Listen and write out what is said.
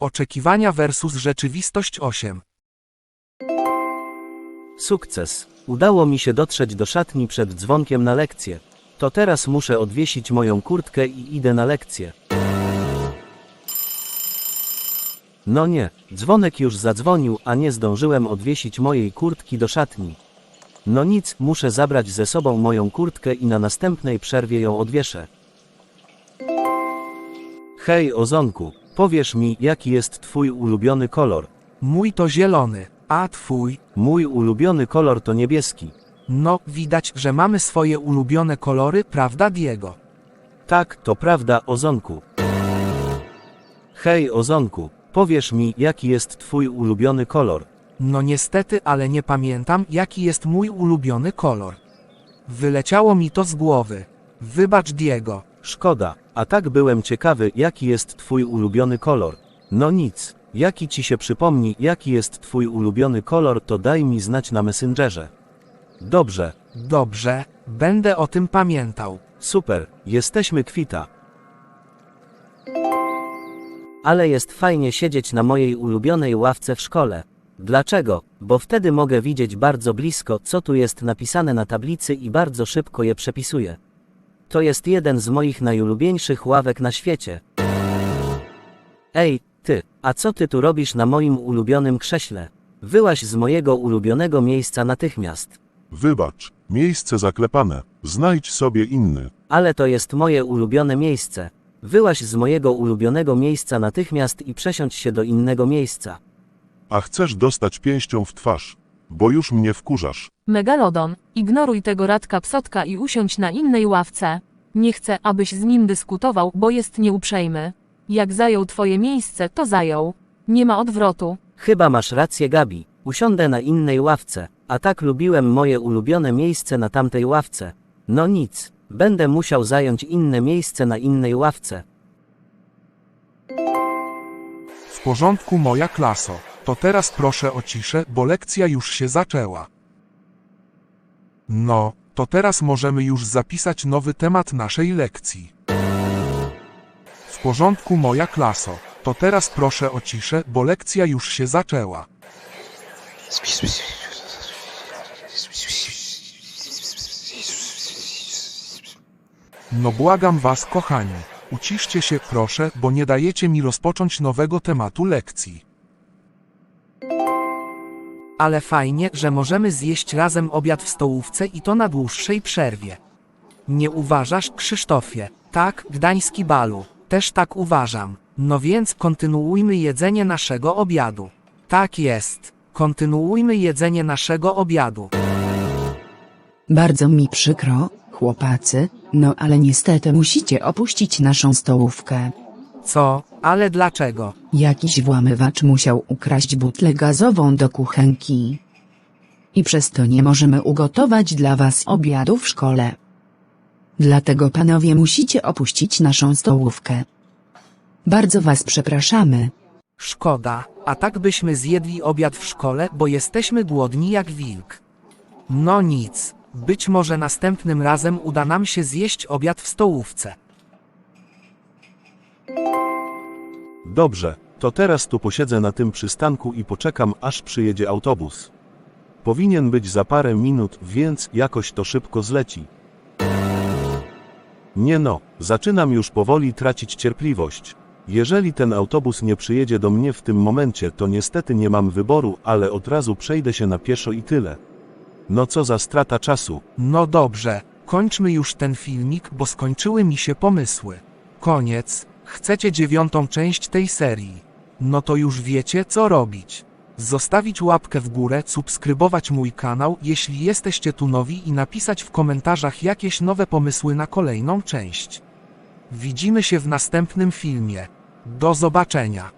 Oczekiwania versus rzeczywistość 8. Sukces. Udało mi się dotrzeć do szatni przed dzwonkiem na lekcję. To teraz muszę odwiesić moją kurtkę i idę na lekcję. No nie, dzwonek już zadzwonił, a nie zdążyłem odwiesić mojej kurtki do szatni. No nic, muszę zabrać ze sobą moją kurtkę i na następnej przerwie ją odwieszę. Hej, Ozonku, powiesz mi, jaki jest twój ulubiony kolor? Mój to zielony, a twój? Mój ulubiony kolor to niebieski. No, widać, że mamy swoje ulubione kolory, prawda Diego? Tak, to prawda, Ozonku. Hej, Ozonku, powiesz mi, jaki jest twój ulubiony kolor? No niestety, ale nie pamiętam, jaki jest mój ulubiony kolor. Wyleciało mi to z głowy. Wybacz Diego. Szkoda, a tak byłem ciekawy, jaki jest twój ulubiony kolor. No nic, jaki ci się przypomni, jaki jest twój ulubiony kolor, to daj mi znać na Messengerze. Dobrze, Dobrze, będę o tym pamiętał. super, jesteśmy kwita. Ale jest fajnie siedzieć na mojej ulubionej ławce w szkole. Dlaczego? Bo wtedy mogę widzieć bardzo blisko, co tu jest napisane na tablicy i bardzo szybko je przepisuję. To jest jeden z moich najulubieńszych ławek na świecie. Ej, ty, a co ty tu robisz na moim ulubionym krześle? Wyłaź z mojego ulubionego miejsca natychmiast. Wybacz, miejsce zaklepane. Znajdź sobie inny. Ale to jest moje ulubione miejsce. Wyłaź z mojego ulubionego miejsca natychmiast i przesiądź się do innego miejsca. A chcesz dostać pięścią w twarz, bo już mnie wkurzasz. Megalodon, ignoruj tego radka psotka i usiądź na innej ławce. Nie chcę, abyś z nim dyskutował, bo jest nieuprzejmy. Jak zajął twoje miejsce, to zajął. Nie ma odwrotu. Chyba masz rację, Gabi. Usiądę na innej ławce, a tak lubiłem moje ulubione miejsce na tamtej ławce. No nic, będę musiał zająć inne miejsce na innej ławce. W porządku moja klaso. To teraz proszę o ciszę, bo lekcja już się zaczęła. No, to teraz możemy już zapisać nowy temat naszej lekcji. W porządku moja klaso. To teraz proszę o ciszę, bo lekcja już się zaczęła. No błagam was kochani, uciszcie się proszę, bo nie dajecie mi rozpocząć nowego tematu lekcji. Ale fajnie, że możemy zjeść razem obiad w stołówce i to na dłuższej przerwie. Nie uważasz, Krzysztofie? Tak, gdański balu. Też tak uważam. No więc kontynuujmy jedzenie naszego obiadu. Tak jest. Kontynuujmy jedzenie naszego obiadu. Bardzo mi przykro, chłopacy, no ale niestety musicie opuścić naszą stołówkę. Co? Ale dlaczego? Jakiś włamywacz musiał ukraść butlę gazową do kuchenki. I przez to nie możemy ugotować dla was obiadu w szkole. Dlatego panowie musicie opuścić naszą stołówkę. Bardzo was przepraszamy. Szkoda, a tak byśmy zjedli obiad w szkole, bo jesteśmy głodni jak wilk. No nic, być może następnym razem uda nam się zjeść obiad w stołówce. Dobrze, to teraz tu posiedzę na tym przystanku i poczekam, aż przyjedzie autobus. Powinien być za parę minut, więc jakoś to szybko zleci. Nie no, zaczynam już powoli tracić cierpliwość. Jeżeli ten autobus nie przyjedzie do mnie w tym momencie, to niestety nie mam wyboru, ale od razu przejdę się na pieszo i tyle. No co za strata czasu. No dobrze, kończmy już ten filmik, bo skończyły mi się pomysły. Koniec, chcecie dziewiątą część tej serii. No to już wiecie, co robić. Zostawić łapkę w górę, subskrybować mój kanał, jeśli jesteście tu nowi i napisać w komentarzach jakieś nowe pomysły na kolejną część. Widzimy się w następnym filmie. Do zobaczenia.